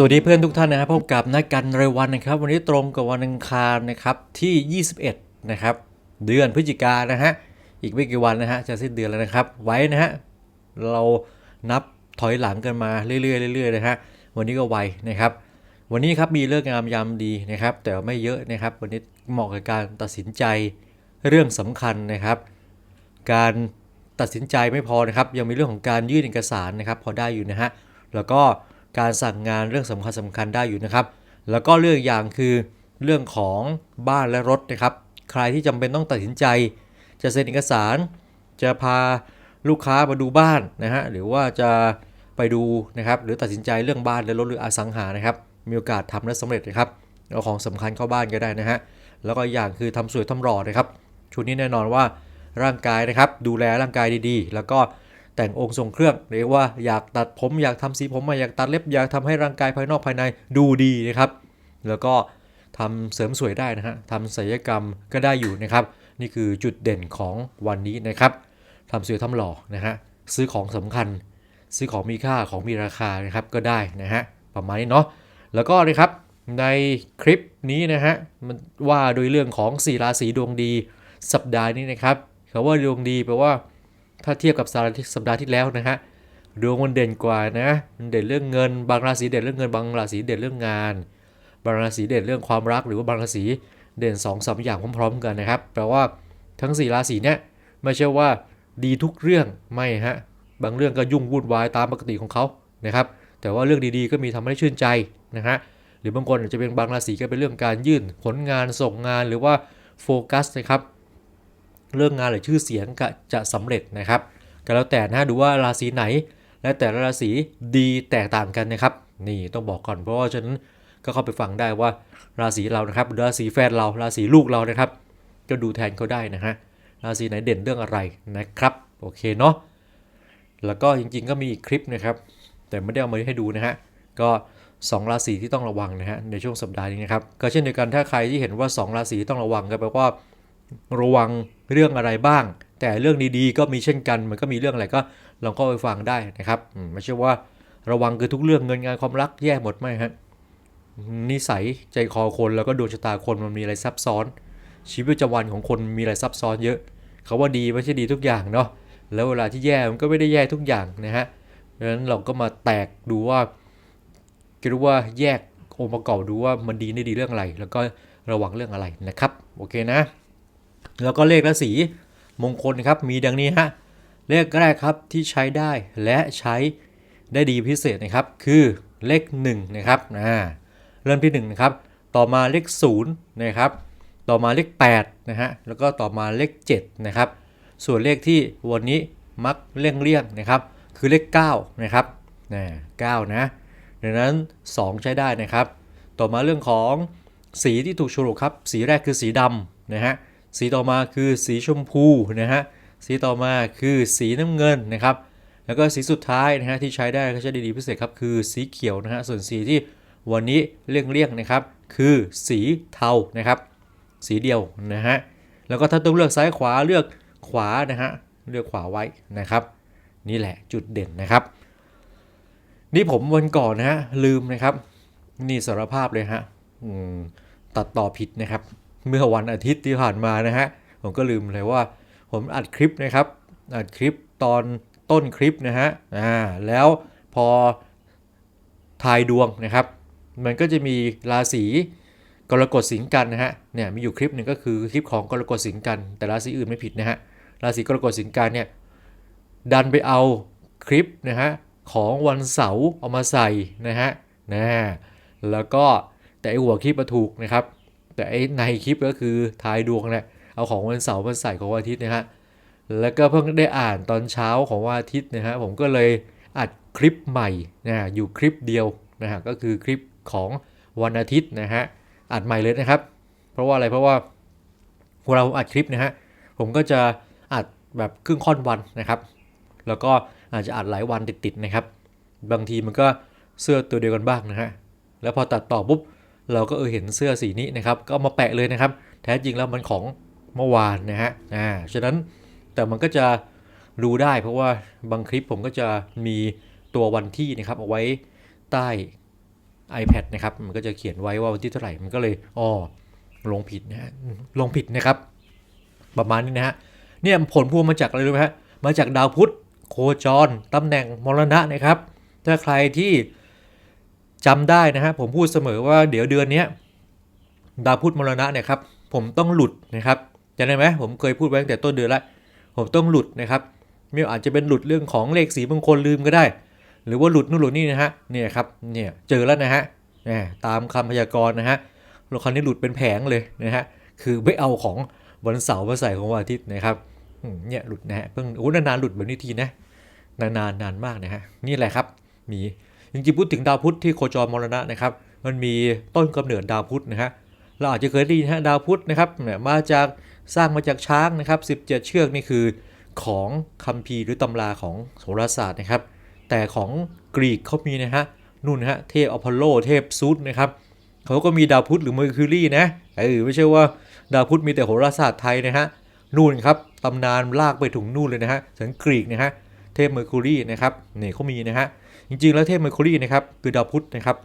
สวัสดีเพื่อนทุกท่านนะครับพบกับนักกันรายวันนะครับ วันนี้ตรงกับวันอังคารนะครับที่ 21 นะครับ เดือนพฤศจิกานะฮะอีกไม่กี่วันนะฮะจะสิ้นเดือนแล้วนะครับ ไว้นะฮะเรานับถอยหลังกันมาเรื่อยๆเรื่อยๆนะฮะวันนี้ก็ไวนะครับ วันนี้ครับมีเลิกงามยามดีนะครับ แต่ไม่เยอะนะครับ วันนี้เหมาะกับการตัดสินใจเรื่องสำคัญนะครับ การตัดสินใจไม่พอนะครับ ยังมีเรื่องของการยื่นเอกสารนะครับ พอได้อยู่นะฮะแล้วก็ การสั่งงานเรื่องสำคัญสำคัญได้อยู่นะครับ แล้วก็เรื่องอย่างคือเรื่องของบ้านและรถนะครับ ใครที่จำเป็นต้องตัดสินใจ จะเซ็นเอกสาร จะพาลูกค้ามาดูบ้านนะฮะหรือว่าจะไปดูนะครับหรือตัดสินใจเรื่องบ้านและรถหรืออสังหานะครับ มีโอกาสทำและสำเร็จนะครับเอาของสำคัญเข้าบ้านก็ได้นะฮะแล้วก็อย่างคือทำสวยทำหล่อนะครับชุดนี้แน่นอนว่าร่างกายนะครับ ดูแลร่างกายดีๆ แล้วก็ แต่งองค์ทรงเครื่องเรียกว่าอยากตัดผมอยากทำสีผมมาอยากตัดเล็บอยากทำให้ร่างกายภายนอกภายในดูดีนะครับ แล้วก็ทำเสริมสวยได้นะฮะทำศัลยกรรมก็ได้อยู่นะครับ นี่คือจุดเด่นของวันนี้นะครับทำสวยทำหล่อนะฮะซื้อของสำคัญ ซื้อของมีค่าของมีราคานะครับก็ได้นะฮะประมาณนี้เนาะแล้วก็นะครับในคลิปนี้นะฮะมันว่าโดยเรื่องของสีราศีดวงดีสัปดาห์นี้นะครับคำว่าดวงดีแปลว่า ถ้าเทียบกับสัปดาห์ที่สัปดาห์ที่แล้วนะฮะดวงมันเด่นกว่านะมันเด่นเรื่องเงิน บางราศีเด่นเรื่องเงิน บางราศีเด่นเรื่องงาน บางราศีเด่นเรื่องความรัก หรือว่าบางราศีเด่น2อสอย่างพร้อมๆกันนะครับ แปลว่าทั้ง 4 ราศีเนี่ยไม่ใช่ว่าดีทุกเรื่องไม่ฮะ บางเรื่องก็ยุ่งวุ่นวายตามปกติของเขานะครับ แต่ว่าเรื่องดีๆก็มีทำให้ชื่นใจนะฮะ หรือบางคนอาจจะเป็นบางราศีก็เป็นเรื่องการยื่นผลงานส่งงานหรือว่าโฟกัสนะครับ เรื่องงานหรือชื่อเสียงก็จะสำเร็จนะครับก็แล้วแต่นะดูว่าราศีไหน และแต่ละราศีดีแตกต่างกันนะครับ นี่ต้องบอกก่อนเพราะว่าฉะนั้นก็เข้าไปฟังได้ว่าราศีเรานะครับหรือราศีแฟนเราราศีลูกเรานะครับ ก็ดูแทนเขาได้นะฮะราศีไหนเด่นเรื่องอะไรนะครับโอเคเนาะแล้วก็จริงๆก็มีอีกคลิปนะครับ แต่ไม่ได้เอามาให้ดูนะฮะก็2ราศีที่ต้องระวังนะฮะในช่วงสัปดาห์นี้นะครับก็เช่นเดียวกันถ้าใครที่เห็นว่า 2 ราศีต้องระวังก็แปลว่า ระวังเรื่องอะไรบ้าง แต่เรื่องดีๆ ก็มีเช่นกัน มันก็มีเรื่องอะไรก็ลองเข้าไปฟังได้นะครับไม่ใช่ว่าระวังคือทุกเรื่องเงินงานความรักแย่หมดไหมฮะนิสัยใจคอคนแล้วก็ดวงชะตาคนมันมีอะไรซับซ้อน ชีวิตประจำวันของคนมีอะไรซับซ้อนเยอะเขาว่าดีไม่ใช่ดีทุกอย่างเนาะแล้วเวลาที่แย่มันก็ไม่ได้แย่ทุกอย่างนะฮะดังนั้นเราก็มาแตกดูว่าก็รู้ว่าแยกองค์ประกอบดูว่ามันดีไม่ดีเรื่องอะไร แล้วก็ระวังเรื่องอะไรนะครับ โอเคนะ แล้วก็เลขและสีมงคลครับมีดังนี้ฮะเลขแรกครับที่ใช้ได้และใช้ได้ดีพิเศษนะครับ คือเลข1นะครับอ่าเริ่มที่1นะครับต่อมาเลข0นะครับต่อมาเลข8นะฮะแล้วก็ต่อมาเลข7นะครับส่วนเลขที่วันนี้มักเลี่ยงเลี่ยงนะครับ คือเลข9นะครับนะ9นะดังนั้น 2 ใช้ได้นะครับ ต่อมาเรื่องของสีที่ถูกฉลกครับ สีแรกคือสีดำนะฮะ สีต่อมาคือสีชมพูนะฮะ สีต่อมาคือสีน้ำเงินนะครับ แล้วก็สีสุดท้ายนะฮะที่ใช้ได้ก็ใช้ด้ดีพิเศษครับคือสีเขียวนะฮะ ส่วนสีที่วันนี้เลี่ยงๆนะครับ คือสีเทานะครับ สีเดียวนะฮะ แล้วก็ถ้าต้องเลือกซ้ายขวาเลือกขวานะฮะ เลือกขวาไว้นะครับ นี่แหละจุดเด่นนะครับ นี่ผมวันก่อนนะฮะลืมนะครับ นี่สารภาพเลยฮะตัดต่อผิดนะครับ เมื่อวันอาทิตย์ที่ผ่านมานะฮะ ผมก็ลืมเลยว่า ผมอัดคลิปนะครับ อัดคลิปตอนต้นคลิปนะฮะ อ่า แล้วพอทายดวงนะครับ มันก็จะมีราศีกรกฎสิงกันนะฮะ เนี่ยมีอยู่คลิปหนึ่งก็คือคลิปของกรกฎสิงกัน แต่ราศีอื่นไม่ผิดนะฮะ ราศีกรกฎสิงกันเนี่ยดันไปเอาคลิปนะฮะของวันเสาร์เอามาใส่นะฮะนะแล้วก็แต่ไอหัวคลิปมาถูกนะครับ แต่ไอในคลิปก็คือทายดวงแหละเอาของวันเสาร์มาใส่ของวันอาทิตย์นะฮะแล้วก็เพิ่งได้อ่านตอนเช้าของวันอาทิตย์นะฮะผมก็เลยอัดคลิปใหม่นะฮะอยู่คลิปเดียวนะฮะก็คือคลิปของวันอาทิตย์นะฮะอัดใหม่เลยนะครับ เพราะว่าอะไรเพราะว่าเวลาผมอัดคลิปนะฮะผมก็จะอัดแบบครึ่งค่อนวันนะครับ แล้วก็อาจจะอัดหลายวันติดๆนะครับ บางทีมันก็เสื้อตัวเดียวกันบ้างนะฮะแล้วพอตัดต่อปุ๊บ เราก็เออเห็นเสื้อสีนี้นะครับ ก็เอามาแปะเลยนะครับ แท้จริงแล้วมันของเมื่อวานนะฮะอ่าฉะนั้นแต่มันก็จะรู้ได้ เพราะว่าบางคลิปผมก็จะมีตัววันที่นะครับเอาไว้ใต้ iPad นะครับ มันก็จะเขียนไว้ว่าวันที่เท่าไหร่ มันก็เลยอ๋อลงผิดนะฮะลงผิดนะครับ ประมาณนี้นะฮะเนี่ยผลพวงมาจากอะไรรู้ไหมฮะมาจากดาวพุธโคจรตำแหน่งมรณะนะครับ ถ้าใครที่ จำได้นะฮะผมพูดเสมอว่าเดี๋ยวเดือนนี้ดาวพุธมรณะเนี่ยครับผมต้องหลุดนะครับจำได้ไหมผมเคยพูดไว้ตั้งแต่ต้นเดือนแล้วผมต้องหลุดนะครับไม่อาจจะเป็นหลุดเรื่องของเลขสีมงคลลืมก็ได้ หรือว่าหลุดนู่นหลุดนี่นะฮะเนี่ยครับเนี่ยเจอแล้วนะฮะตามคำพยากรณ์นะฮะแล้วคราวนี้หลุดเป็นแผงเลยนะฮะคือไม่เอาของวันเสาร์มาใส่ของวันอาทิตย์นะครับเนี่ยหลุดนะฮะเพิ่งโอ้นานๆหลุดแบบนี้ทีนะนานๆนานมากนะฮะนี่แหละครับมี จริงๆพูดถึงดาวพุธที่โคจรมรณะนะครับ มันมีต้นกำเนิดดาวพุธนะฮะเราอาจจะเคยได้ยินฮะดาวพุธนะครับเนี่ยมาจากสร้างมาจากช้างนะครับ 17 เชือกนี่คือของคัมภีร์หรือตำราของโหราศาสตร์นะครับ แต่ของกรีกเขามีนะฮะนู่นฮะเทพอพอลโลเทพซูสนะครับเขาก็มีดาวพุธหรือเมอร์คิวรีนะเออไม่ใช่ว่าดาวพุธมีแต่โหราศาสตร์ไทยนะฮะนู่นครับตำนานลากไปถึงนู่นเลยนะฮะถึงกรีกนะฮะ เทพเมอร์คิวรีนะครับเนี่ยเขามีนะฮะจริงๆ แล้วเทพเมอร์คิวรีนะครับคือดาวพุธนะครับ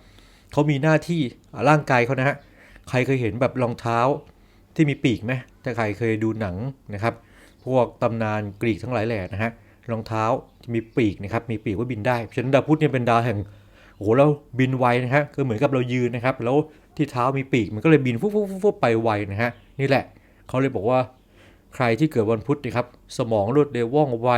เขามีหน้าที่ร่างกายเขานะฮะใครเคยเห็นแบบรองเท้าที่มีปีกไหมถ้าใครเคยดูหนังนะครับ พวกตำนานกรีกทั้งหลายแหล่นะฮะรองเท้าจะมีปีกนะครับมีปีกว่าบินได้ฉะนั้นดาวพุธเนี่ยเป็นดาวแห่งโอ้โหแล้วบินไวนะฮะก็เหมือนกับเรายืนนะครับ แล้วที่เท้ามีปีกมันก็เลยบินฟุ๊ฟุ๊บฟุ๊บฟุ๊บไปไวนะฮะนี่แหละเขาเลยบอกว่าใครที่เกิดวันพุธนะครับ สมองรวดเร็วว่องไว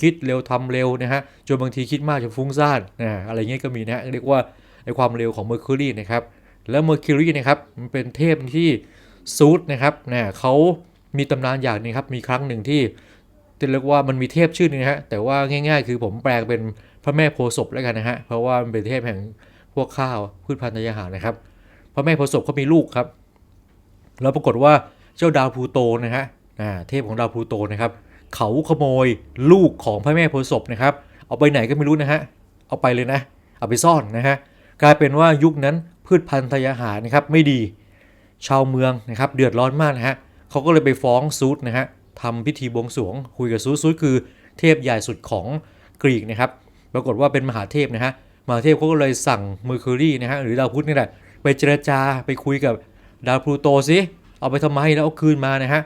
คิดเร็วทำเร็วนะฮะจนบางทีคิดมากจนฟุ้งซ่านนะอะไรเงี้ยก็มีนะฮะเรียกว่าไอความเร็วของเมอร์คิวรีนะครับแล้วเมอร์คิวรีนะครับมันเป็นเทพที่ซูดนะครับนะเขามีตำนานอย่างนึงครับมีครั้งหนึ่งที่ที่เรียกว่ามันมีเทพชื่อนึงนะฮะแต่ว่าง่าย ๆ คือผมแปลงเป็นพระแม่โพศพแล้วกันนะฮะเพราะว่ามันเป็นเทพแห่งพวกข้าวพืชพันธุ์ธัญญาหารนะครับพระแม่โพศพเขามีลูกครับ แล้วปรากฏว่าเจ้าดาวพลูโตนะฮะเทพของดาวพลูโตนะครับ เขาขโมยลูกของพระแม่โพธิศพนะครับ เอาไปไหนก็ไม่รู้นะฮะ เอาไปเลยนะ เอาไปซ่อนนะฮะ กลายเป็นว่ายุคนั้นพืชพันธุ์ทยาหารนะครับไม่ดี ชาวเมืองนะครับเดือดร้อนมากนะฮะเขาก็เลยไปฟ้องซูดนะฮะทำพิธีบวงสรวง คุยกับซูดซูดคือเทพใหญ่สุดของกรีกนะครับ ปรากฏว่าเป็นมหาเทพนะฮะ มหาเทพเขาก็เลยสั่งเมอร์คิวรีนะฮะหรือดาวพุธนี่แหละไปเจรจาไปคุยกับดาวพลูโตสิเอาไปทำไมแล้วเอาคืนมานะฮะ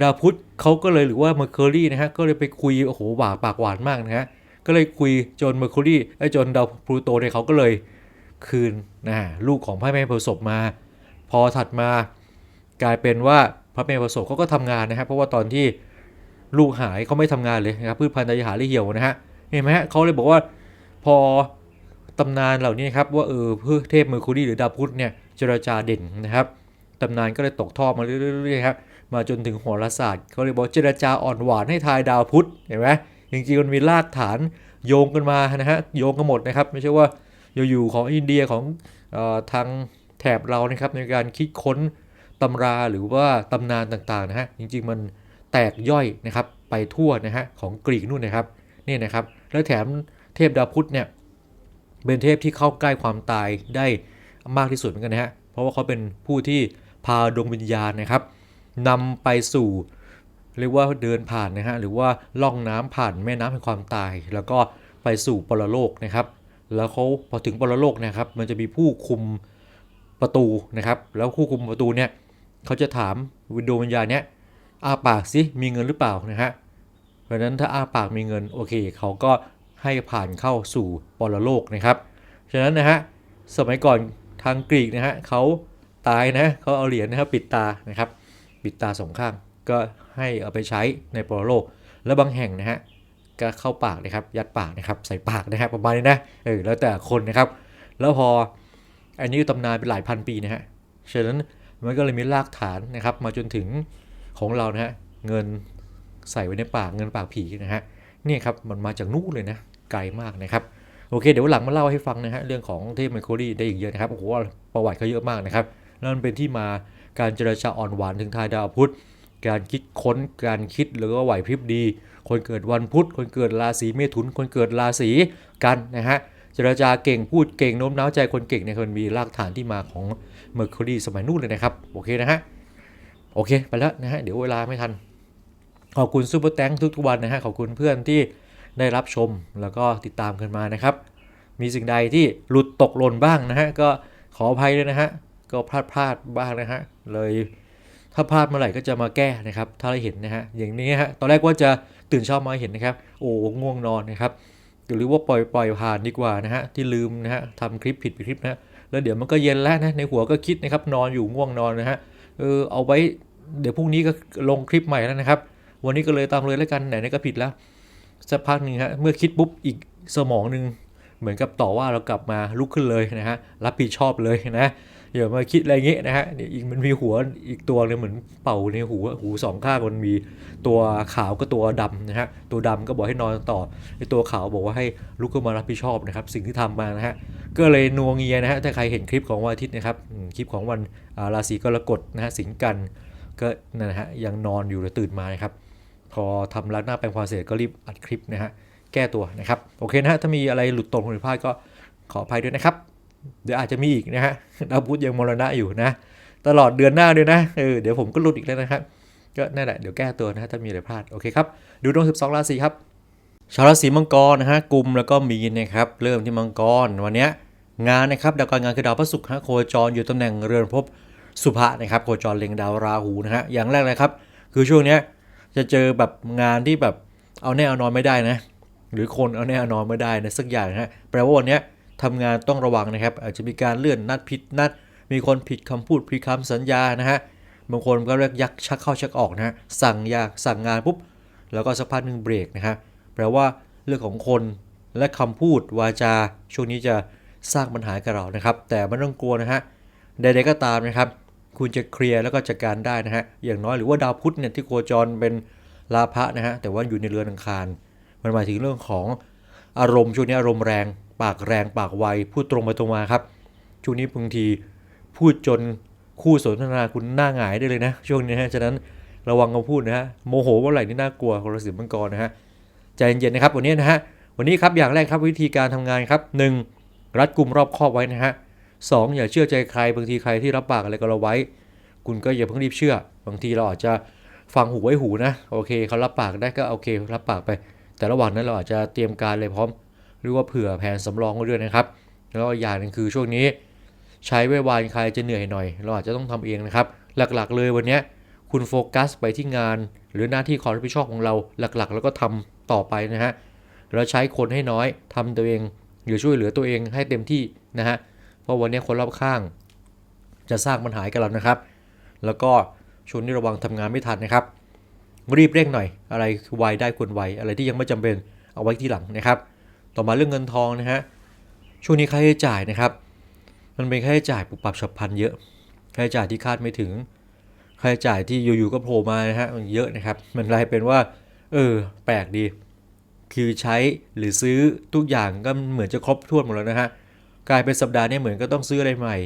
ดาวพุธเขาก็เลยหรือว่าเมอร์คิวรีนะฮะก็เลยไปคุยโอ้โหหวานปากหวานมากนะฮะก็เลยคุยจนเมอร์คิวรีไอ้จนดาวพลูโตเนี่ยเขาก็เลยคืนนะลูกของพระแม่โพธิ์ศพมา พอถัดมากลายเป็นว่าพระแม่โพธิ์ศพเขาก็ทำงานนะฮะเพราะว่าตอนที่ลูกหายเขาไม่ทำงานเลยนะครับพืชพันธุ์ธัญญาหาเลยเหี่ยวนะฮะเห็นไหมฮะเขาเลยบอกว่าพอตำนานเหล่านี้ครับว่าเออเพื่อเทพเมอร์คิรีหรือดาวพุธเนี่ยเจรจาเด่นนะครับตำนานก็เลยตกทอดมาเรื่อยๆครับ มาจนถึงโหราศาสตร์เขาเลยบอกเจรจาอ่อนหวานให้ทายดาวพุธเห็นไหมจริงๆมันมีรากฐานโยงกันมานะฮะโยงกันหมดนะครับ ไม่ใช่ว่าอยู่ๆของอินเดียของออทางแถบเรานะครับในการคิดค้นตำราหรือว่าตำนานต่างๆนะฮะจริงๆมันแตกย่อยนะครับไปทั่วนะฮะของกรีกนู่นนะครับนี่นะครับแล้วแถมเทพดาวพุธเนี่ยเป็นเทพที่เข้าใกล้ความตายได้มากที่สุดเหมือนกันนะฮะเพราะว่าเขาเป็นผู้ที่พาดวงวิญญาณนะครับ นำไปสู่เรียกว่าเดินผ่านนะฮะหรือว่าล่องน้ำผ่านแม่น้ำแห่งความตาย แล้วก็ไปสู่ปรโลกนะครับ แล้วเขาพอถึงปรโลกนะครับ มันจะมีผู้คุมประตูนะครับ แล้วผู้คุมประตูเนี่ยเขาจะถามวิญญาณวิญญาณเนี้ยอ้าปากสิมีเงินหรือเปล่านะฮะเพราะนั้นถ้าอ้าปากมีเงินโอเคเขาก็ให้ผ่านเข้าสู่ปรโลกนะครับฉะนั้นนะฮะสมัยก่อนทางกรีกนะฮะเขาตายนะเขาเอาเหรียญนะครับปิดตานะครับ ปิดตาสองข้างก็ให้เอาไปใช้ในปรโลก แล้วบางแห่งนะฮะก็เข้าปากนะครับ ยัดปากนะครับ ใส่ปากนะครับประมาณนี้นะเออแล้วแต่คนนะครับ แล้วพออันนี้ตำนานเป็นหลายพันปีนะฮะฉะนั้นมันก็เลยมีรากฐานนะครับ มาจนถึงของเรานะฮะเงินใส่ไว้ในปากเงินปากผีนะฮะเนี่ยครับมันมาจากนู่นเลยนะไกลมากนะครับโอเค เดี๋ยวหลังมาเล่าให้ฟังนะฮะเรื่องของเทพไมโครีได้อีกเยอะนะครับโอ้โหประวัติเขาเยอะมากนะครับนั่นเป็นที่มา การเจรจาอ่อนหวานถึงทายดาวพุธ การคิดค้น การคิดหรือว่าไหวพริบดี คนเกิดวันพุธ คนเกิดราศีเมถุน คนเกิดราศีกันนะฮะ เจรจาเก่งพูดเก่งโน้มน้าวใจคนเก่งเนี่ยมันมีรากฐานที่มาของเมอร์คิวรีสมัยนู้นเลยนะครับ โอเคนะฮะ โอเคไปแล้วนะฮะ เดี๋ยวเวลาไม่ทัน ขอบคุณซูเปอร์แตงทุกๆวันนะฮะ ขอบคุณเพื่อนที่ได้รับชมแล้วก็ติดตามกันมานะครับ มีสิ่งใดที่หลุดตกหล่นบ้างนะฮะก็ขออภัยด้วยนะฮะ ก็พลาดพลาดบ้างนะฮะ เลยถ้าพลาดเมื่อไหร่ก็จะมาแก้นะครับ ถ้าเราเห็นนะฮะ อย่างนี้ฮะ ตอนแรกว่าจะตื่นเช้ามาเห็นนะครับ โอ้ง่วงนอนนะครับ หรือว่าปล่อยปล่อยผ่านดีกว่านะฮะ ที่ลืมนะฮะทำคลิปผิดไปคลิปนะแล้วเดี๋ยวมันก็เย็นแล้วนะ ในหัวก็คิดนะครับ นอนอยู่ง่วงนอนนะฮะ เออ เอาไว้ เดี๋ยวพรุ่งนี้ก็ลงคลิปใหม่แล้วนะครับ วันนี้ก็เลยตามเลยแล้วกัน ไหนๆก็ผิดแล้ว สักพักหนึ่งฮะ เมื่อคิดปุ๊บ อีกสมองหนึ่งเหมือนกับต่อว่าเรากลับมาลุกขึ้นเลยนะฮะ รับผิดชอบเลยนะ อย่ามาคิดอะไรเงี้ยนะฮะเดี๋ยอีกมันมีหัวอีกตัวเลยเหมือนเป่าในหูหูสองข้างมันมีตัวขาวก็ตัวดำนะฮะตัวดำก็บอกให้นอนต่อไอตัวขาวบอกว่าให้ลุกขึ้นมารับผิดชอบนะครับ สิ่งที่ทำมานะฮะก็เลยนัวเงียนะฮะถ้าใครเห็นคลิปของวันอาทิตย์นะครับคลิปของวันราศีกรกฎนะฮะสิงห์กันก็นะฮะยังนอนอยู่เลยตื่นมานะครับพอทำล้างหน้าแปรงฟันเสร็จก็รีบอัดคลิปนะฮะแก้ตัวนะครับ โอเคนะฮะถ้ามีอะไรหลุดตรงหรือพลาดก็ขออภัยด้วยนะครับ เดี๋ยวอาจจะมีอีกนะฮะดาวพุธยังมรณะอยู่นะ ตลอดเดือนหน้าด้วยนะเออเดี๋ยวผมก็หลุดอีกแล้วนะครับ ก็นั่นแหละเดี๋ยวแก้ตัวนะฮะถ้ามีอะไรพลาดโอเคครับดูดวง 12 ราศีครับชาวราศีมังกรนะฮะกลุ่มแล้วก็มีนนะครับ เริ่มที่มังกรวันนี้งานนะครับดาวการงานคือดาวพระศุกร์ฮะโคจรอยู่ตำแหน่งเรือนภพสุภะนะครับโคจรเล็งดาวราหูนะฮะอย่างแรกเลยครับ คือช่วงนี้จะเจอแบบงานที่แบบเอาแน่เอานอนไม่ได้นะ หรือคนเอาแน่เอานอนไม่ได้นะสักอย่างนะฮะแปลว่าวันนี้ ทำงานต้องระวังนะครับ อาจจะมีการเลื่อนนัดผิดนัด มีคนผิดคำพูดผิดคำสัญญานะฮะบางคนก็เรียกยักชักเข้าชักออกนะฮะสั่งยากสั่งงานปุ๊บแล้วก็สักพักหนึ่งเบรกนะครับแปลว่าเรื่องของคนและคำพูดวาจา ช่วงนี้จะสร้างปัญหากับเรานะครับ แต่ไม่ต้องกลัวนะฮะใดๆก็ตามนะครับ คุณจะเคลียร์แล้วก็จัดการได้นะฮะอย่างน้อยหรือว่าดาวพุธเนี่ยที่โคจรเป็นลาภะนะฮะแต่ว่าอยู่ในเรือนอังคาร มันหมายถึงเรื่องของอารมณ์ช่วงนี้อารมณ์แรง ปากแรงปากไวพูดตรงไปตรงมาครับช่วงนี้บางทีพูดจนคู่สนทนาคุณหน้าหงายได้เลยนะ ช่วงนี้ฮะฉะนั้นระวังคำพูดนะฮะโมโหเมื่อไหร่นี่น่ากลัวคนราศีมังกรนะฮะใจเย็นๆนะครับวันนี้นะฮะวันนี้ครับอย่างแรกครับวิธีการทำงานครับ 1. รัดกลุ่มรอบครอบไว้นะฮะสองอย่าเชื่อใจใครบางทีใครที่รับปากอะไรกับเราไว้ คุณก็อย่าเพิ่งรีบเชื่อ บางทีเราอาจจะฟังหูไว้หูนะ โอเคเขารับปากได้ก็โอเครับปากไป แต่ระหว่างนั้นเราอาจจะเตรียมการเลยพร้อม หรือว่าเผื่อแผนสำรองไว้ด้วยนะครับ แล้วก็อย่างนึงคือช่วงนี้ ใช้ไว้วานใครจะเหนื่อยหน่อย เราอาจจะต้องทำเองนะครับ หลักๆ เลยวันนี้คุณโฟกัสไปที่งาน หรือหน้าที่ความรับผิดชอบของเราหลักๆ แล้วก็ทำต่อไปนะฮะเราใช้คนให้น้อยทำตัวเองหรือช่วยเหลือตัวเองให้เต็มที่นะฮะเพราะวันนี้คนรอบข้าง จะสร้างปัญหาให้กับเรานะครับ แล้วก็ช่วงนี้ระวังทำงานไม่ทันนะครับรีบเร่งหน่อย อะไรไวได้ควรไวอะไรที่ยังไม่จำเป็นเอาไว้ที่หลังนะครับ ต่อมาเรื่องเงินทองนะฮะ ช่วงนี้ค่าใช้จ่ายนะครับ มันเป็นค่าใช้จ่ายปุบปับฉับพลันเยอะ ค่าใช้จ่ายที่คาดไม่ถึง ค่าใช้จ่ายที่อยู่ๆก็โผล่มานะฮะมันเยอะนะครับ มันกลายเป็นว่า เออ แปลกดี คือใช้หรือซื้อทุกอย่างก็เหมือนจะครบถ้วนหมดแล้วนะฮะ กลายเป็นสัปดาห์นี้เหมือนก็ต้องซื้ออะไรใหม่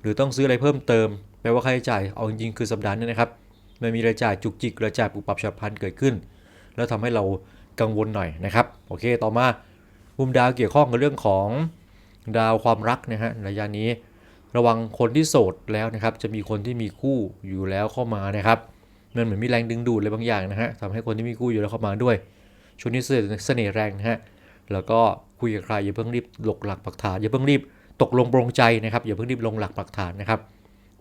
หรือต้องซื้ออะไรเพิ่มเติม แปลว่าค่าใช้จ่าย เอาจริงๆคือสัปดาห์นี้นะครับมันมีรายจ่ายจุกจิกรายจ่ายปุบปับฉับพลันเกิดขึ้น แล้วทำให้เรากังวลหน่อยนะครับ โอเค ต่อมา มุมดาวเกี่ยวข้องกับเรื่องของดาวความรักนะฮะระยะนี้ ระวังคนที่โสดแล้วนะครับ จะมีคนที่มีคู่อยู่แล้วเข้ามานะครับมันเหมือนมีแรงดึงดูดอะไรบางอย่างนะฮะทำให้คนที่มีคู่อยู่แล้วเข้ามาด้วยช่วงนี้เสน่ห์แรงนะฮะแล้วก็คุยกับใครอย่าเพิ่งรีบหลกหลักปักฐานอย่าเพิ่งรีบตกลงปรงใจนะครับอย่าเพิ่งรีบลงหลักปักฐานนะครับ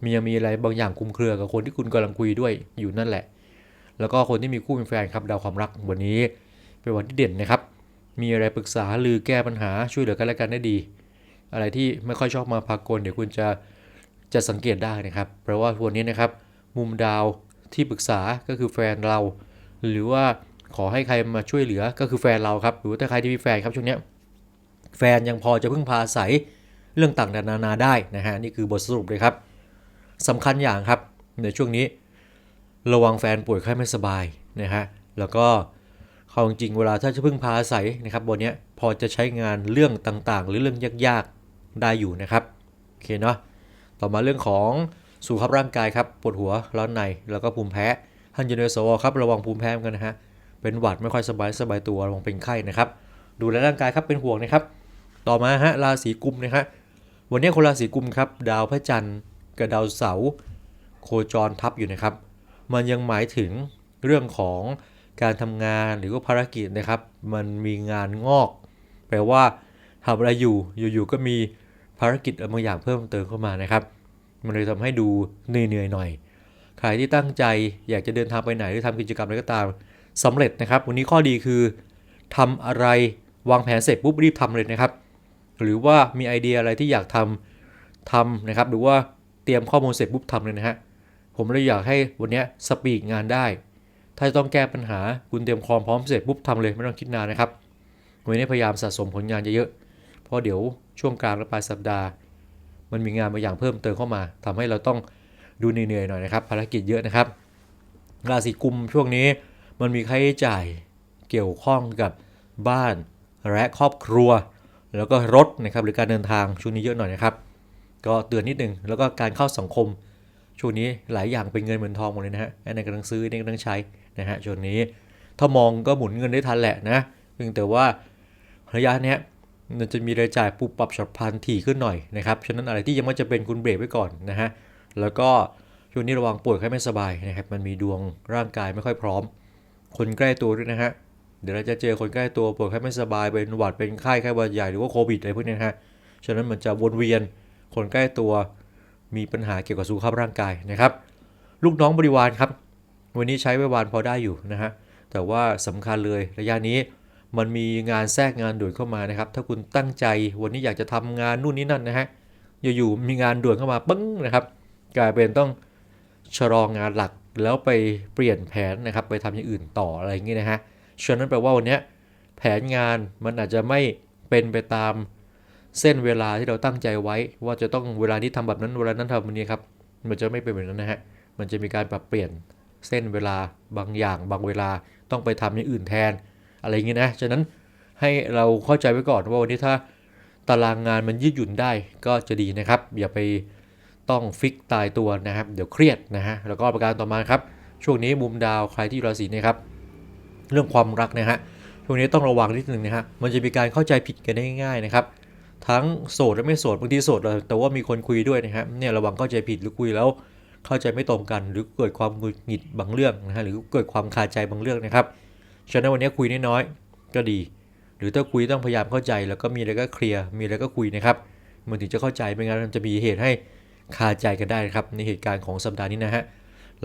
มียังมีอะไรบางอย่างคุมเครือกับคนที่คุณกำลังคุยด้วยอยู่นั่นแหละ แล้วก็คนที่มีคู่เป็นแฟนครับดาวความรักวันนี้เป็นวันที่เด่นนะครับ มีอะไรปรึกษาหรือแก้ปัญหาช่วยเหลือกันและกันได้ดี อะไรที่ไม่ค่อยชอบมาพากลเดี๋ยวคุณจะจะสังเกตได้นะครับ เพราะว่าวันนี้นะครับ มุมดาวที่ปรึกษาก็คือแฟนเรา หรือว่าขอให้ใครมาช่วยเหลือก็คือแฟนเราครับ หรือถ้าใครที่มีแฟนครับช่วงนี้แฟนยังพอจะพึ่งพาอาศัยเรื่องต่างๆนานาได้นะฮะนี่คือบทสรุปเลยครับสำคัญอย่างครับในช่วงนี้ ระวังแฟนป่วยไข้ไม่สบายนะฮะแล้วก็ เขาจริงเวลาถ้าจะพึ่งพาอาศัยนะครับบนนี้พอจะใช้งานเรื่องต่างๆ หรือเรื่องยากๆได้อยู่นะครับโอเคเนาะต่อมาเรื่องของสุขภาพร่างกายครับปวดหัวร้อนในแล้วก็ภูมิแพ้ท่านอยูในสวครับระวังภูมิแพ้กันนะฮะเป็นหวัดไม่ค่อยสบายสบายตัวระวังเป็นไข้นะครับ ดูแลร่างกายครับเป็นห่วงนะครับ ต่อมาฮะราศีกุมนะฮะวันนี้คนราศีกุมครับดาวพระจันทร์กับดาวเสาร์โคจรทับอยู่นะครับ มันยังหมายถึงเรื่องของ การทำงานหรือว่าภารกิจนะครับ มันมีงานงอก แปลว่าทำอะไรอยู่อยู่ๆก็มีภารกิจบางอย่างเพิ่มเติมเข้ามานะครับ มันเลยทำให้ดูเหนื่อยๆหน่อยใครที่ตั้งใจอยากจะเดินทางไปไหนหรือทำกิจกรรมอะไรก็ตามสำเร็จนะครับ วันนี้ข้อดีคือทำอะไรวางแผนเสร็จปุ๊บรีบทำเลยนะครับ หรือว่ามีไอเดียอะไรที่อยากทำทำนะครับ หรือว่าเตรียมข้อมูลเสร็จปุ๊บทำเลยนะฮะผมเลยอยากให้วันนี้สปีดงานได้ ถ้าจะต้องแก้ปัญหาคุณเตรียมความพร้อมเสร็จปุ๊บทำเลยไม่ต้องคิดนานนะครับวันนี้พยายามสะสมผลงานเยอะๆเพราะเดี๋ยวช่วงกลางและปลายสัปดาห์ มันมีงานบางอย่างเพิ่มเติมเข้ามาทำให้เราต้องดูเหนื่อยๆหน่อยนะครับ ภารกิจเยอะนะครับ ราศีกุมช่วงนี้มันมีค่าใช้จ่ายเกี่ยวข้องกับบ้านและครอบครัว แล้วก็รถนะครับหรือการเดินทางช่วงนี้เยอะหน่อยนะครับ ก็เตือนนิดนึงแล้วก็การเข้าสังคมช่วงนี้หลายอย่างเป็นเงินเหมือนทองหมดเลยนะฮะอันไหนกำลังซื้อนี่กำลังใช้ นะฮะช่วงนี้ถ้ามองก็หมุนเงินได้ทันแหละนะเพียงแต่ว่าระยะเนี้ยมันจะมีรายจ่ายปุบปรับฉับพลันถี่ขึ้นหน่อยนะครับฉะนั้นอะไรที่ยังไม่จะเป็นคุณเบรกไว้ก่อนนะฮะแล้วก็ช่วงนี้ระวังป่วยไข้ไม่สบายนะครับมันมีดวงร่างกายไม่ค่อยพร้อม คนใกล้ตัวด้วยนะฮะเดี๋ยวเราจะเจอคนใกล้ตัวป่วยไข้ไม่สบายเป็นหวัดเป็นไข้ไข้หวัดใหญ่หรือว่าโควิดอะไรพวกนี้นะฮะฉะนั้นมันจะวนเวียนคนใกล้ตัวมีปัญหาเกี่ยวกับสุขภาพร่างกายนะครับ ลูกน้องบริวารครับ วันนี้ใช้ไววานพอได้อยู่นะฮะ แต่ว่าสำคัญเลยระยะนี้มันมีงานแทรกงานด่วนเข้ามานะครับ ถ้าคุณตั้งใจวันนี้อยากจะทำงานนู่นนี่นั่นนะฮะ อยู่ๆมีงานด่วนเข้ามาปึ้งนะครับ กลายเป็นต้องชะลองงานหลักแล้วไปเปลี่ยนแผนนะครับไปทำอย่างอื่นต่ออะไรอย่างงี้ยนะฮะฉะนั้นแปลว่าวันนี้แผนงานมันอาจจะไม่เป็นไปตามเส้นเวลาที่เราตั้งใจไว้ ว่าจะต้องเวลานี้ทำแบบนั้นเวลานั้นทำแบบนี้ครับ มันจะไม่เป็นแบบนั้นนะฮะ มันจะมีการปรับเปลี่ยน เส้นเวลาบางอย่างบางเวลาต้องไปทำอย่างอื่นแทน อะไรอย่างงี้นะ ฉะนั้นให้เราเข้าใจไว้ก่อนว่าวันนี้ถ้าตารางงานมันยืดหยุ่นได้ก็จะดีนะครับ อย่าไปต้องฟิกตายตัวนะครับ เดี๋ยวเครียดนะฮะแล้วก็ประการต่อมาครับ ช่วงนี้มุมดาวใครที่ราศีเนี่ยครับ เรื่องความรักนะฮะช่วงนี้ต้องระวังนิดนึงนะฮะมันจะมีการเข้าใจผิดกันได้ง่ายๆนะครับ ทั้งโสดและไม่โสดบางทีโสดแต่ว่ามีคนคุยด้วยนะครับเนี่ยระวังเข้าใจผิดหรือคุยแล้ว เข้าใจไม่ตรงกัน หรือเกิดความหงุดหงิดบางเรื่องนะฮะหรือเกิดความคาใจบางเรื่องนะครับฉะนั้นวันนี้คุยน้อยๆก็ดี หรือถ้าคุยต้องพยายามเข้าใจ แล้วก็มีอะไรก็เคลียร์มีอะไรก็คุยนะครับมันถึงจะเข้าใจไม่งั้นมันจะมีเหตุให้คาใจกันได้นะครับในเหตุการณ์ของสัปดาห์นี้นะฮะ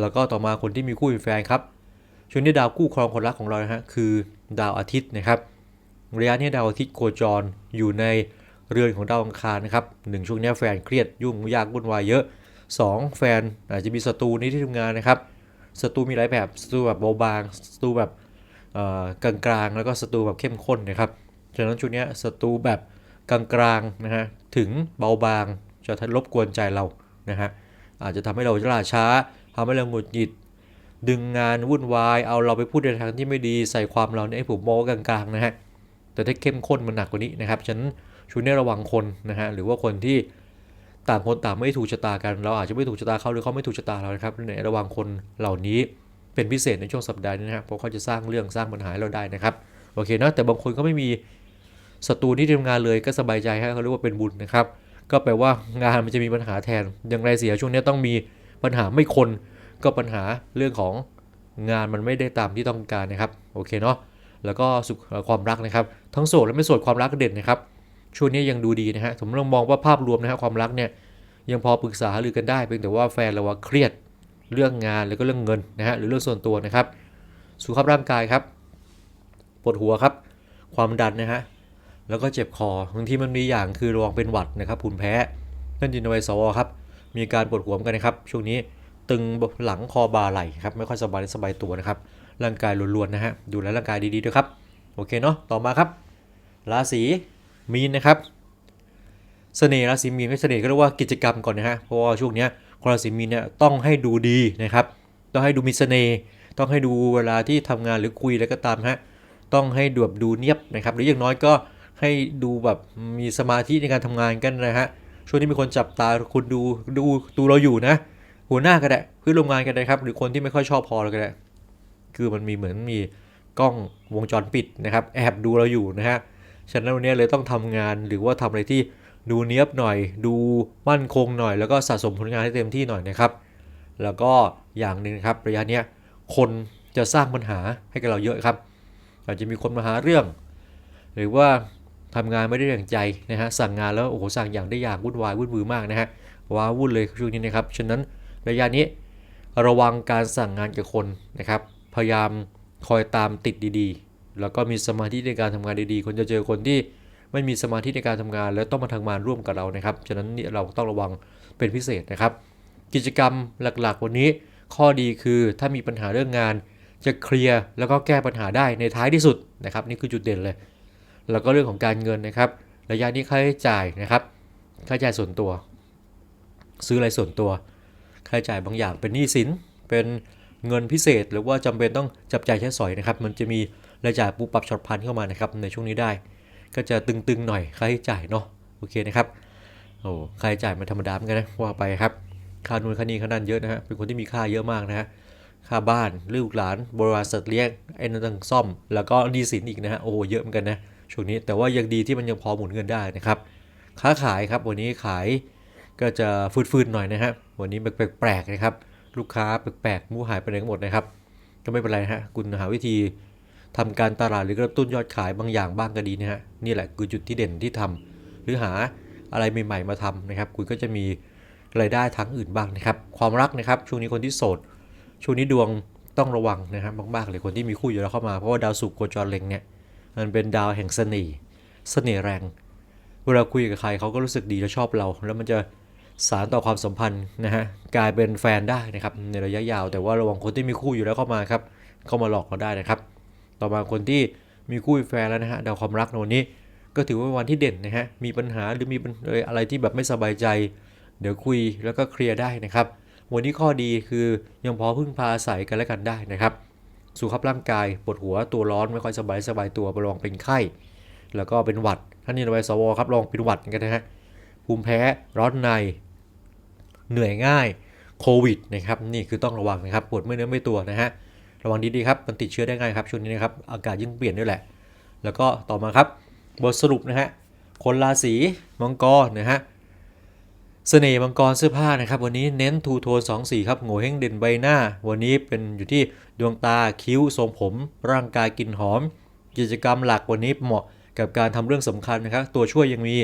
แล้วก็ต่อมาคนที่มีคู่มีแฟนครับช่วงนี้ดาวคู่ครองคนรักของเรานะฮะคือดาวอาทิตย์นะครับระยะนี้ดาวอาทิตย์โคจรอยู่ในเรือนของดาวอังคารนะครับหนึ่งช่วงนี้แฟนเครียดยุ่งยากวุ่นวายเยอะ 2 แฟนอาจจะมีศัตรูในที่ทำงานนะครับศัตรูมีหลายแบบศัตรูแบบเบาบางศัตรูแบบกลางๆ แล้วก็ศัตรูแบบเข้มข้นนะครับฉะนั้นช่วงนี้ศัตรูแบบกลางๆนะฮะถึงเบาบางจะทรบกวนใจเรานะฮะอาจจะทำให้เราล่าช้าทำให้เราหงุดหงิด ดึงงานวุ่นวาย เอาเราไปพูดในทางที่ไม่ดีใส่ความเราเนี่ยให้ผมมองกลางๆนะฮะแต่ถ้าเข้มข้นมันหนักกว่านี้นะครับฉะนั้นช่วงนี้ระวังคนนะฮะหรือว่าคนที่ ต่างคนต่างไม่ถูกชะตากัน เราอาจจะไม่ถูกชะตาเขาหรือเขาไม่ถูกชะตาเรานะครับในระวังคนเหล่านี้เป็นพิเศษในช่วงสัปดาห์นี้นะครับเพราะเขาจะสร้างเรื่องสร้างปัญหาเราได้นะครับโอเคนะแต่บางคนก็ไม่มีศัตรูที่ทำงานเลยก็สบายใจฮะเขาเรียกว่าเป็นบุญนะครับ ก็แปลว่างานมันจะมีปัญหาแทน อย่างไรเสียช่วงนี้ต้องมีปัญหาไม่คนก็ปัญหาเรื่องของงานมันไม่ได้ตามที่ต้องการนะครับโอเคเนาะแล้วก็สุขความรักนะครับ ทั้งโสดและไม่โสดความรักเด่นนะครับ ช่วงนี้ยังดูดีนะฮะผมลองมองว่าภาพรวมนะฮะความรักเนี่ยยังพอปรึกษาหรือกันได้เพียงแต่ว่าแฟนเราว่าเครียดเรื่องงานแล้วก็เรื่องเงินนะฮะหรือเรื่องส่วนตัวนะครับ สุขภาพร่างกายครับปวดหัวครับ ความดันนะฮะแล้วก็เจ็บคอบางทีมันมีอย่างคือระวังเป็นหวัดนะครับผุนแพ้นั่นจินวัยสวครับ มีการปวดหัวกันนะครับ ช่วงนี้ตึงหลังคอบ่าไหล่ครับไม่ค่อยสบายสบายตัวนะครับ ร่างกายล้วนๆนะฮะดูแลร่างกายดีๆด้วยครับ โอเคเนาะต่อมาครับ ราศี มีนนะครับเสน่ห์ราศีมีนไม่เสน่ห์ก็เรียกว่ากิจกรรมก่อนนะฮะเพราะว่าช่วงเนี้ยคนราศีมีนเนี่ยต้องให้ดูดีนะครับ ต้องให้ดูมีเสน่ห์ต้องให้ดูเวลาที่ทำงานหรือคุยอะไรก็ตามฮะต้องให้ดูแบบดูเนียบนะครับหรืออย่างน้อยก็ให้ดูแบบมีสมาธิในการทำงานกันนะฮะช่วงนี้มีคนจับตาคุณดูดูดูเราอยู่นะ หัวหน้าก็ได้เพื่อนร่วมงานกันได้ครับ หรือคนที่ไม่ค่อยชอบพอเราก็ได้คือมันมีเหมือนมีกล้องวงจรปิดนะครับ แอบดูเราอยู่นะฮะ ฉะนั้นวันนี้เลยต้องทำงานหรือว่าทำอะไรที่ดูเนี้ยบหน่อย ดูมั่นคงหน่อย แล้วก็สะสมผลงานให้เต็มที่หน่อยนะครับ แล้วก็อย่างหนึ่งครับระยะเนี้ยคนจะสร้างปัญหาให้กับเราเยอะครับ อาจจะมีคนมาหาเรื่อง หรือว่าทำงานไม่ได้อย่างใจนะฮะสั่งงานแล้วโอ้โหสั่งอย่างได้อย่างวุ่นวายวุ่นวือมากนะฮะว้าวุ่นเลยช่วงนี้นะครับฉะนั้นระยะนี้ระวังการสั่งงานกับคนนะครับ พยายามคอยตามติดดีๆ แล้วก็มีสมาธิในการทำงานดีๆ คนจะเจอคนที่ไม่มีสมาธิในการทำงาน แล้วต้องมาทำงานร่วมกับเรานะครับ ฉะนั้นนี่เราต้องระวังเป็นพิเศษนะครับ กิจกรรมหลักๆ วันนี้ข้อดีคือถ้ามีปัญหาเรื่องงาน จะเคลียร์แล้วก็แก้ปัญหาได้ในท้ายที่สุดนะครับนี่คือจุดเด่นเลย แล้วก็เรื่องของการเงินนะครับ ระยะนี้ค่าใช้จ่ายนะครับค่าใช้จ่ายส่วนตัว ซื้ออะไรส่วนตัว ค่าใช้จ่ายบางอย่างเป็นหนี้สินเป็นเงินพิเศษหรือว่าจำเป็นต้องจับจ่ายใช้สอยนะครับ มันจะมี รายจ่ายปูปรับช็อตพันเข้ามานะครับในช่วงนี้ได้ ก็จะตึงๆหน่อยค่าใช้จ่ายเนาะโอเคนะครับโอ้ค่าใช้จ่ายมันธรรมดาเหมือนกันนะว่าไปครับค่านู่นค่านี้ค่านั่นเยอะนะฮะเป็นคนที่มีค่าเยอะมากนะฮะค่าบ้านลูกหลานบริวารสัตว์เลี้ยงไอ้นั่นต้องซ่อม แล้วก็หนี้สินอีกนะฮะโอ้โหเยอะเหมือนกันนะช่วงนี้แต่ว่ายังดีที่มันยังพอหมุนเงินได้นะครับค้าขายครับวันนี้ขายก็จะฟืดๆหน่อยนะฮะวันนี้แปลกๆนะครับ ลูกค้าแปลกๆมูหายไปไหนกันหมดนะครับ ก็ไม่เป็นไรฮะคุณหาวิธี ทำการตลาดหรือกระตุ้นยอดขายบางอย่างบ้างก็ดีนะฮะนี่แหละคือจุดที่เด่นที่ทำหรือหาอะไรใหม่ๆมาทำนะครับ คุณก็จะมีรายได้ทางอื่นบ้างนะครับ ความรักนะครับช่วงนี้คนที่โสดช่วงนี้ดวงต้องระวังนะครับมากๆเลยคนที่มีคู่อยู่แล้วเข้ามาเพราะว่าดาวศุกร์โคจรเล็งเนี่ยมันเป็นดาวแห่งเสน่ห์เสน่ห์แรง เวลาคุยกับใครเขาก็รู้สึกดีและชอบเรา แล้วมันจะสารต่อความสัมพันธ์นะฮะกลายเป็นแฟนได้นะครับในระยะยาว แต่ว่าระวังคนที่มีคู่อยู่แล้วเข้ามาครับเข้ามาหลอกเราได้นะครับ ต่อมาคนที่มีคู่มีแฟนแล้วนะฮะดาวความรักในวันนี้ก็ถือว่าวันที่เด่นนะฮะ มีปัญหาหรือมีอะไรที่แบบไม่สบายใจ เดี๋ยวคุยแล้วก็เคลียร์ได้นะครับ วันนี้ข้อดีคือยังพอพึ่งพาอาศัยกันและกันได้นะครับ สุขภาพร่างกายปวดหัวตัวร้อนไม่ค่อยสบายสบายตัวระวังเป็นไข้ แล้วก็เป็นหวัด ท่านนี่ระบายสวครับลองเป็นหวัดกันนะฮะ ภูมิแพ้ร้อนใน เหนื่อยง่ายโควิดนะครับ นี่คือต้องระวังนะครับ ปวดไม่เนื้อไม่ตัวนะฮะ ระวังดีๆครับมันติดเชื้อได้ง่ายครับช่วงนี้นะครับอากาศยิ่งเปลี่ยนด้วยแหละ แล้วก็ต่อมาครับบทสรุปนะฮะคนราศีมังกรนะฮะเสน่ห์มังกรเสื้อผ้านะครับ วันนี้เน้นทูโทน2สีครับโง่เฮงเด่นใบหน้า วันนี้เป็นอยู่ที่ดวงตาคิ้วทรงผม ร่างกายกลิ่นหอม กิจกรรมหลักวันนี้เหมาะกับการทำเรื่องสำคัญนะครับ ตัวช่วยยังมี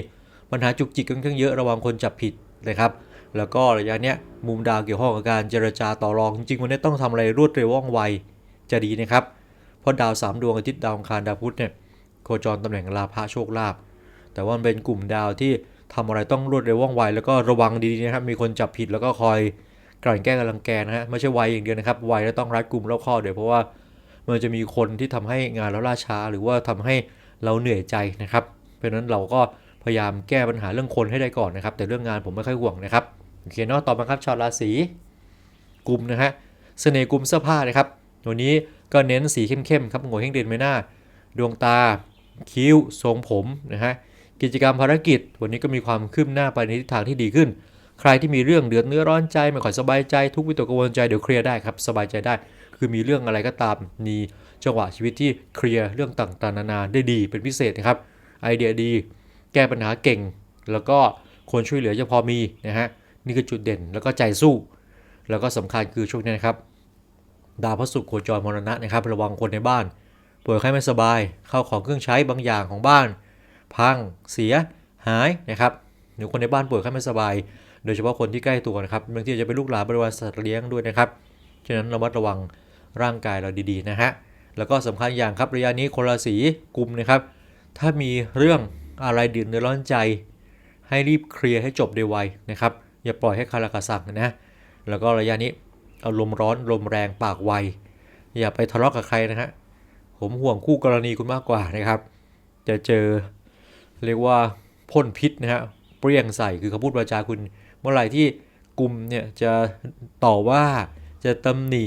ปัญหาจุกจิกค่อนข้างเยอะระวังคนจับผิดนะครับ แล้วก็ระยะเนี้ยมุมดาวเกี่ยวข้องกับการเจรจาต่อรอง จริงๆวันนี้ต้องทำอะไรรวดเร็วว่องไวจะดีนะครับ เพราะดาว 3 ดวงอาทิตย์ดาวอังคารดาวพุธเนี่ยโคจรตำแหน่งลาภะโชคลาภแต่ว่ามันเป็นกลุ่มดาวที่ทำอะไรต้องรวดเร็วว่องไว แล้วก็ระวังดีๆนะครับ มีคนจับผิดแล้วก็คอยกลั่นแกล้งกำลังแกนะฮะไม่ใช่ไวอย่างเดียวนะครับไวแล้วต้องรัดกลุ่มรอบคอเดี๋ยวเพราะว่ามันจะมีคนที่ทำให้งานเราล่าช้า หรือว่าทำให้เราเหนื่อยใจนะครับ เพราะนั้นเราก็ ยายามแก้ปัญหาเรื่องคนให้ได้ก่อนนะครับ แต่เรื่องงานผมไม่ค่อยห่วงนะครับโอเคเนาะต่อมาครับชาวราศีกุมนะฮะเสน่ห์กุมเสื้อผ้านะครับวันนี้ก็เน้นสีเข้มๆครับโง่เฮงเด่นไม่น่าดวงตา คิ้ว ทรงผมนะฮะกิจกรรมภารกิจ วันนี้ก็มีความคืบหน้าไปในทิศทางที่ดีขึ้น ใครที่มีเรื่องเดือดเนื้อร้อนใจไม่ค่อยสบายใจทุกวิตกกังวลใจเดี๋ยวเคลียร์ได้ครับสบายใจได้ คือมีเรื่องอะไรก็ตามมีจังหวะชีวิตที่เคลียร์เรื่องต่างๆนานาได้ดีเป็นพิเศษนะครับไอเดียดี แก้ปัญหาเก่ง แล้วก็คนช่วยเหลือยังพอมีนะฮะนี่คือจุดเด่นแล้วก็ใจสู้ แล้วก็สำคัญคือช่วงนี้นะครับ ดาวพระศุกร์โคจรมรณะนะครับ ระวังคนในบ้าน ป่วยไข้ไม่สบายเข้าของเครื่องใช้บางอย่างของบ้าน พังเสียหายนะครับหรือคนในบ้านป่วยไข้ไม่สบาย โดยเฉพาะคนที่ใกล้ตัวนะครับบางทีอาจจะเป็นลูกหลานบริวารสัตว์เลี้ยงด้วยนะครับฉะนั้นระมัดระวังร่างกายเราดีๆนะฮะแล้วก็สำคัญอย่างครับระยะนี้คนราศีกุมนะครับ ถ้ามีเรื่อง อะไรเดือดเนื้อร้อนใจ ให้รีบเคลียร์ให้จบโดยไวนะครับ อย่าปล่อยให้คาราคาซังนะ แล้วก็ระยะนี้เอาลมร้อนลมแรงปากไว อย่าไปทะเลาะกับใครนะฮะ ผมห่วงคู่กรณีคุณมากกว่านะครับ จะเจอเรียกว่าพ่นพิษนะฮะ เปรี้ยงใส่คือคำพูดวาจาคุณ เมื่อไหร่ที่กลุ่มเนี่ยจะต่อว่า จะตำหนิ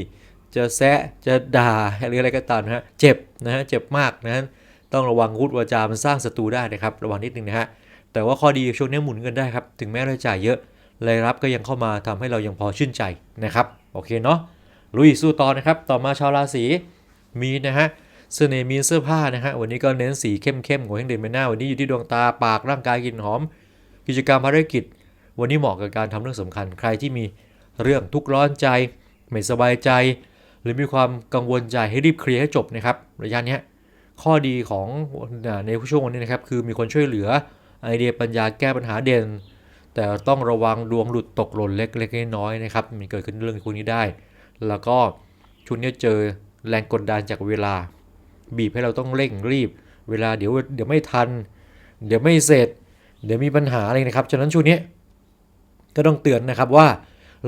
จะแซะ จะด่าหรืออะไรก็ตามนะฮะ เจ็บนะฮะ เจ็บมากนะฮะ ต้องระวังพูดวาจามันสร้างศัตรูได้นะครับ ระวังนิดนึงนะฮะ แต่ว่าข้อดีช่วงนี้หมุนเงินได้ครับ ถึงแม้รายจ่ายเยอะ รายรับก็ยังเข้ามาทำให้เรายังพอชื่นใจนะครับ โอเคเนาะ ลุยสู้ต่อนะครับ ต่อมาชาวราศีมีนะฮะเสน่ห์มีเสื้อผ้านะฮะ วันนี้ก็เน้นสีเข้มๆของเฮงเด่นใบหน้า วันนี้อยู่ที่ดวงตา ปาก ร่างกายกลิ่นหอม กิจกรรมภารกิจ วันนี้เหมาะกับการทำเรื่องสำคัญ ใครที่มีเรื่องทุกข์ร้อนใจ ไม่สบายใจ หรือมีความกังวลใจให้รีบเคลียร์ให้จบนะครับ ระยะนี้ ข้อดีของในช่วงวันนี้นะครับคือมีคนช่วยเหลือไอเดียปัญญาแก้ปัญหาเด่น แต่ต้องระวังดวงหลุดตกหล่นเล็กๆน้อยๆนะครับมันเกิดขึ้นเรื่องพวกนี้ได้ แล้วก็ช่วงนี้เจอแรงกดดันจากเวลา บีบให้เราต้องเร่งรีบ เวลาเดี๋ยวเดี๋ยวไม่ทัน เดี๋ยวไม่เสร็จ เดี๋ยวมีปัญหาอะไรนะครับฉะนั้นช่วงนี้ก็ต้องเตือนนะครับว่า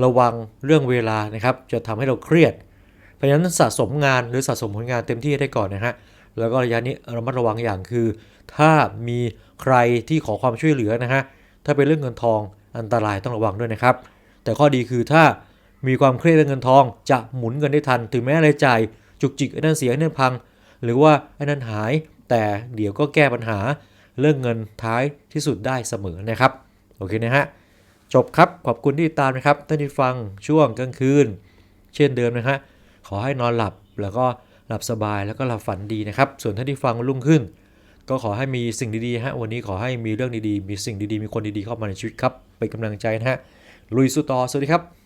ระวังเรื่องเวลานะครับจะทำให้เราเครียด เพราะฉะนั้นสะสมงานหรือสะสมผลงานเต็มที่ได้ก่อนนะฮะ แล้วก็ระยะนี้ระมัดระวังอย่างคือ ถ้ามีใครที่ขอความช่วยเหลือนะฮะถ้าเป็นเรื่องเงินทองอันตรายต้องระวังด้วยนะครับ แต่ข้อดีคือถ้ามีความเครียดเรื่องเงินทอง จะหมุนเงินได้ทัน ถึงแม้รายจ่ายจุกจิกไอ้นั่นเสียไอ้นั่นพัง หรือว่าไอ้นั่นหาย แต่เดี๋ยวก็แก้ปัญหาเรื่องเงินท้ายที่สุดได้เสมอนะครับ โอเคนะฮะจบครับ ขอบคุณที่ติดตามนะครับท่านที่ฟังช่วงกลางคืน เช่นเดิมนะฮะขอให้นอนหลับแล้วก็ หลับสบายแล้วก็หลับฝันดีนะครับ ส่วนท่านที่ฟังรุ่งขึ้น ก็ขอให้มีสิ่งดีๆฮะวันนี้ขอให้มีเรื่องดีๆ มีสิ่งดีๆ มีคนดีๆเข้ามาในชีวิตครับเป็นกำลังใจนะฮะลุยสู้ต่อสวัสดีครับ